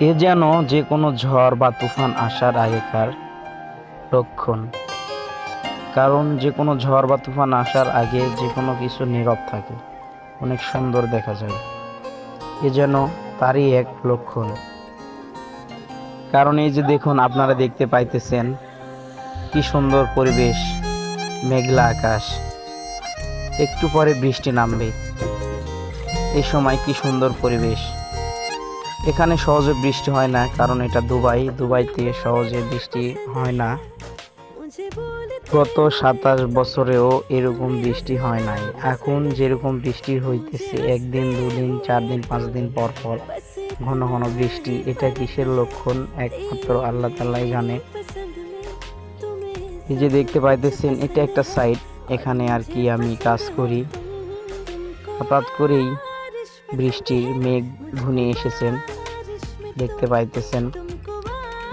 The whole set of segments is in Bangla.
এ যেন যে কোনো ঝড় বা তুফান আসার আগেকার লক্ষণ। কারণ যে কোনো ঝড় বা তুফান আসার আগে যে কোনো কিছু নীরব থাকে, অনেক সুন্দর দেখা যায়। এ যেন তারই এক লক্ষণ। কারণ এই যে দেখুন, আপনারা দেখতে পাইতেছেন কি সুন্দর পরিবেশ, মেঘলা আকাশ। একটু পরে বৃষ্টি নামবে। এই সময় কি সুন্দর পরিবেশ। এখানে সহজে বৃষ্টি হয় না, কারণ এটা দুবাই। দুবাইতে সহজে বৃষ্টি হয় না। গত সাতাশ বছরেও এরকম বৃষ্টি হয় নাই। এখন যেরকম বৃষ্টি হইতেছে, একদিন, দুদিন চার দিন পাঁচ দিন পর পর ঘন ঘন বৃষ্টি, এটা কিসের লক্ষণ? একমাত্র আল্লাহ তাল্লাই জানে। এই যে দেখতে পাইতেছেন, এটা একটা সাইট। এখানে আর কি আমি কাজ করি। হঠাৎ করেই বৃষ্টির মেঘ ঘুনে এসেছেন দেখতে পাইতেছেন।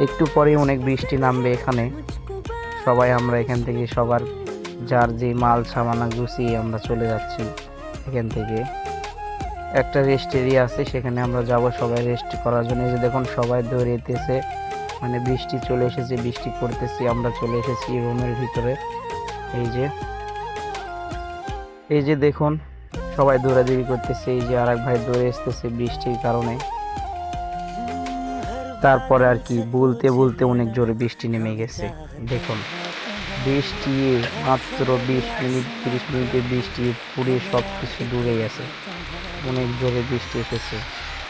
একটু পরে অনেক বৃষ্টি নামবে এখানে। সবাই আমরা এখান থেকে সবার যার যে মাল, সামানা গুছিয়ে আমরা চলে যাচ্ছি এখান থেকে। একটা রেস্ট এরিয়া আছে, সেখানে আমরা যাব সবাই রেস্ট করার জন্য। যে দেখুন, সবাই দৌড়েতেছে মানে বৃষ্টি চলে এসেছে, বৃষ্টি পড়তেছি, আমরা চলে এসেছি রুমের ভিতরে। এই যে। এই যে দেখুন, সবাই দৌড়াদৌড়ি করতেছে। এই যে আর এক ভাই দৌড়ে আসতেছে বৃষ্টির কারণে। তারপরে আর কি বলতে বলতে অনেক জোরে বৃষ্টি নেমে গেছে। দেখুন, বৃষ্টি মাত্র বিশ মিনিট, তিরিশ মিনিটে বৃষ্টি পুড়ে সব কিছু ডুবে গেছে। অনেক জোরে বৃষ্টি এসেছে।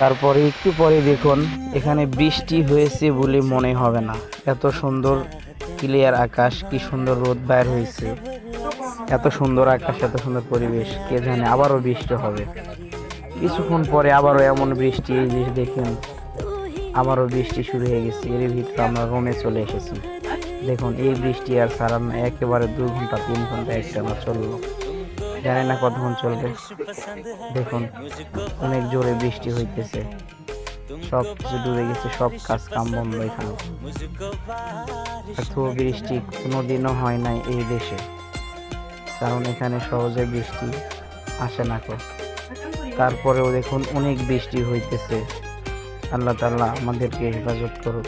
তারপরে একটু পরে দেখুন, এখানে বৃষ্টি হয়েছে বলে মনে হবে না। এত সুন্দর ক্লিয়ার আকাশ, কি সুন্দর রোদ বাইর হয়েছে। এত সুন্দর আকাশ, এত সুন্দর পরিবেশ, কে জানে আবারও বৃষ্টি হবে। কিছুক্ষণ পরে আবারও এমন বৃষ্টি, এই দেখুন আবারও বৃষ্টি শুরু হয়ে গেছে। এর ভিতরে আমরা রোমে চলে এসেছি। দেখুন, এই বৃষ্টি আর সারা না, একেবারে দু ঘণ্টা, তিন ঘণ্টা একটানা চলল। জানি না কতক্ষণ চলবে। দেখুন, অনেক জোরে বৃষ্টি হইতেছে। সব কিছু ডুবে গেছে, সব কাজ কাম বন্ধ এখানে। এত বৃষ্টি কোনোদিনও হয় নাই এই দেশে। কারণ এখানে সহজে বৃষ্টি আসে না কো। তারপরেও দেখুন, অনেক বৃষ্টি হইতেছে। আল্লাহ তাল্লাহ আমাদেরকে হেফাজত করুক।